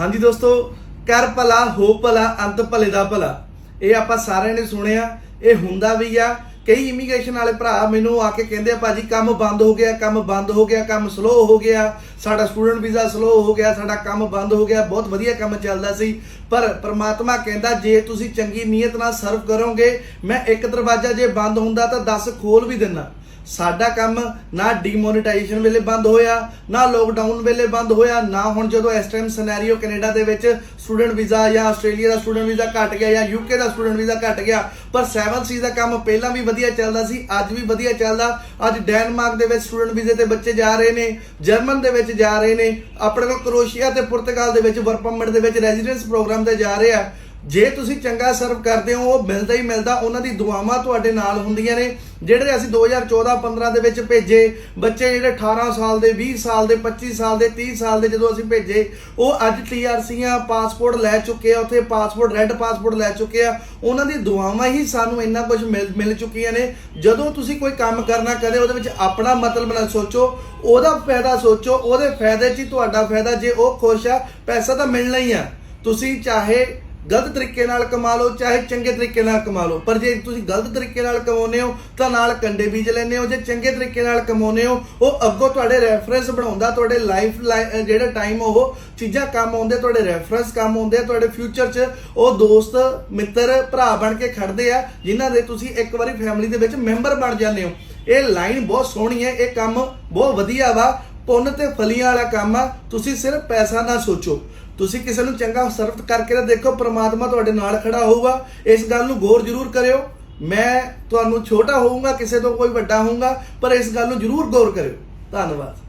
ਹਾਂਜੀ ਦੋਸਤੋ, ਕਰ ਭਲਾ, ਹੋ ਭਲਾ, ਅੰਤ ਭਲੇ ਦਾ ਭਲਾ। ਇਹ ਆਪਾਂ ਸਾਰਿਆਂ ਨੇ ਸੁਣਿਆ, ਇਹ ਹੁੰਦਾ ਵੀ ਆ। ਕਈ ਇਮੀਗ੍ਰੇਸ਼ਨ ਵਾਲੇ ਭਰਾ ਮੈਨੂੰ ਆ ਕੇ ਕਹਿੰਦੇ ਆ, ਭਾਜੀ, ਕੰਮ ਬੰਦ ਹੋ ਗਿਆ, ਕੰਮ ਬੰਦ ਹੋ ਗਿਆ, ਕੰਮ ਸਲੋ ਹੋ ਗਿਆ। ਸਾਡਾ ਸਟੂਡੈਂਟ ਵੀਜ਼ਾ ਸਲੋ ਹੋ ਗਿਆ, ਸਾਡਾ ਕੰਮ ਬੰਦ ਹੋ ਗਿਆ। ਬਹੁਤ ਵਧੀਆ ਕੰਮ ਚੱਲਦਾ ਸੀ। ਪਰ ਪ੍ਰਮਾਤਮਾ ਕਹਿੰਦਾ, ਜੇ ਤੁਸੀਂ ਚੰਗੀ ਨੀਅਤ ਨਾਲ ਸਰਵ ਕਰੋਗੇ, ਮੈਂ ਇੱਕ ਦਰਵਾਜ਼ਾ ਜੇ ਬੰਦ ਹੁੰਦਾ ਤਾਂ 10 ਖੋਲ ਵੀ ਦਿੰਦਾ। ਸਾਡਾ ਕੰਮ ਨਾ ਡੀਮੋਨੇਟਾਈਜੇਸ਼ਨ ਵੇਲੇ ਬੰਦ ਹੋਇਆ, ਨਾ ਲੋਕਡਾਊਨ ਵੇਲੇ ਬੰਦ ਹੋਇਆ, ਨਾ ਹੁਣ ਜਦੋਂ ਇਸ ਟਾਈਮ ਸਿਨੈਰੀਓ ਕੈਨੇਡਾ ਦੇ ਵਿੱਚ ਸਟੂਡੈਂਟ ਵੀਜ਼ਾ ਜਾਂ ਆਸਟ੍ਰੇਲੀਆ ਦਾ ਸਟੂਡੈਂਟ ਵੀਜ਼ਾ ਘਟ ਗਿਆ ਜਾਂ ਯੂਕੇ ਦਾ ਸਟੂਡੈਂਟ ਵੀਜ਼ਾ ਘਟ ਗਿਆ, ਪਰ 7 ਸੀ ਦਾ ਕੰਮ ਪਹਿਲਾਂ ਵੀ ਵਧੀਆ ਚੱਲਦਾ ਸੀ, ਅੱਜ ਵੀ ਵਧੀਆ ਚੱਲਦਾ। ਅੱਜ ਡੈਨਮਾਰਕ ਦੇ ਵਿੱਚ ਸਟੂਡੈਂਟ ਵੀਜ਼ੇ ਤੇ ਬੱਚੇ ਜਾ ਰਹੇ ਨੇ ਜਰਮਨ ਦੇ ਵਿੱਚ ਜਾ ਰਹੇ ਨੇ, ਆਪਣੇ ਕੋਲ ਕਰੋਸ਼ੀਆ ਤੇ ਪੁਰਤਗਾਲ ਦੇ ਵਿੱਚ ਵਰਕ ਪਰਮਿਟ ਦੇ ਵਿੱਚ ਰੈਜ਼ੀਡੈਂਸ ਪ੍ਰੋਗਰਾਮ ਤੇ ਜਾ ਰਹੇ। ਆ ਜੇ ਤੁਸੀਂ ਚੰਗਾ ਸਰਵ ਕਰਦੇ ਹੋ, ਉਹ ਮਿਲਦਾ ਹੀ ਮਿਲਦਾ, ਉਹਨਾਂ ਦੀ ਦੁਆਵਾਂ ਤੁਹਾਡੇ ਨਾਲ ਹੁੰਦੀਆਂ ਨੇ, ਜਿਹੜੇ ਅਸੀਂ 2014-15 ਦੇ ਵਿੱਚ ਭੇਜੇ, ਬੱਚੇ ਜਿਹੜੇ 18 ਸਾਲ ਦੇ 20 ਸਾਲ ਦੇ 25 ਸਾਲ ਦੇ 30 ਸਾਲ ਦੇ ਜਦੋਂ ਅਸੀਂ ਭੇਜੇ, ਉਹ ਅੱਜ ਟੀਆਰਸੀਆਂ ਪਾਸਪੋਰਟ ਲੈ ਚੁੱਕੇ ਆ, ਉੱਥੇ ਪਾਸਪੋਰਟ ਰੈੱਡ ਪਾਸਪੋਰਟ ਲੈ ਚੁੱਕੇ ਆ, ਉਹਨਾਂ ਦੀ ਦੁਆਵਾਂ ਹੀ ਸਾਨੂੰ ਇੰਨਾ ਕੁਝ ਮਿਲ ਮਿਲ ਚੁੱਕੀਆਂ ਨੇ। ਜਦੋਂ ਤੁਸੀਂ ਕੋਈ ਕੰਮ ਕਰਨਾ ਕਦੇ ਉਹਦੇ ਵਿੱਚ ਆਪਣਾ ਮਤਲਬ ਨਾ ਸੋਚੋ, ਉਹਦਾ ਫਾਇਦਾ ਸੋਚੋ, ਉਹਦੇ ਫਾਇਦੇ 'ਚ ਹੀ ਤੁਹਾਡਾ ਫਾਇਦਾ, ਜੇ ਉਹ ਖੁਸ਼ ਆ, ਪੈਸਾ ਤਾਂ ਮਿਲਣਾ ਹੀ ਆ। ਤੁਸੀਂ ਚਾਹੇ ਗਲਤ ਤਰੀਕੇ ਨਾਲ ਕਮਾ ਲਓ, ਚਾਹੇ ਚੰਗੇ ਤਰੀਕੇ ਨਾਲ ਕਮਾ ਲਓ, ਪਰ ਜੇ ਤੁਸੀਂ ਗਲਤ ਤਰੀਕੇ ਨਾਲ ਕਮਾਉਂਦੇ ਹੋ, ਤਾਂ ਨਾਲ ਕੰਡੇ ਬੀਜ ਲੈਂਦੇ ਹੋ, ਜੇ ਚੰਗੇ ਤਰੀਕੇ ਨਾਲ ਕਮਾਉਂਦੇ ਹੋ, ਉਹ ਅੱਗੋਂ ਤੁਹਾਡੇ ਰੈਫਰੈਂਸ ਬਣਾਉਂਦਾ, ਤੁਹਾਡੇ ਲਾਈਫ ਜਿਹੜਾ ਟਾਈਮ ਉਹ ਚੀਜ਼ਾਂ ਕੰਮ ਆਉਂਦੇ, ਤੁਹਾਡੇ ਰੈਫਰੈਂਸ ਕੰਮ ਆਉਂਦੇ, ਤੁਹਾਡੇ ਫਿਊਚਰ 'ਚ ਉਹ ਦੋਸਤ, ਮਿੱਤਰ, ਭਰਾ ਬਣ ਕੇ ਖੜਦੇ ਆ, ਜਿਨ੍ਹਾਂ ਦੇ ਤੁਸੀਂ ਇੱਕ ਵਾਰੀ ਫੈਮਿਲੀ ਦੇ ਵਿੱਚ ਮੈਂਬਰ ਬਣ ਜਾਂਦੇ ਹੋ। ਇਹ ਲਾਈਨ ਬਹੁਤ ਸੋਹਣੀ ਹੈ, ਇਹ ਕੰਮ ਬਹੁਤ ਵਧੀਆ ਵਾ। ਪੁੰਨ ਤੇ ਫਲੀਆਂ ਵਾਲਾ ਕੰਮ ਆ, ਤੁਸੀਂ ਸਿਰਫ ਪੈਸਾ ਨਾ ਸੋਚੋ। ਤੁਸੀਂ ਕਿਸੇ ਨੂੰ ਚੰਗਾ ਸਰਵਤ ਕਰਕੇ ਤਾਂ ਦੇਖੋ, ਪ੍ਰਮਾਤਮਾ ਤੁਹਾਡੇ ਨਾਲ ਖੜਾ ਹੋਊਗਾ। ਇਸ ਗੱਲ ਨੂੰ ਗੌਰ ਜ਼ਰੂਰ ਕਰਿਓ। ਮੈਂ ਤੁਹਾਨੂੰ ਛੋਟਾ ਹੋਊਗਾ, ਕਿਸੇ ਤੋਂ ਕੋਈ ਵੱਡਾ ਹੋਊਗਾ, ਪਰ ਇਸ ਗੱਲ ਨੂੰ ਜ਼ਰੂਰ ਗੌਰ ਕਰਿਓ। ਧੰਨਵਾਦ।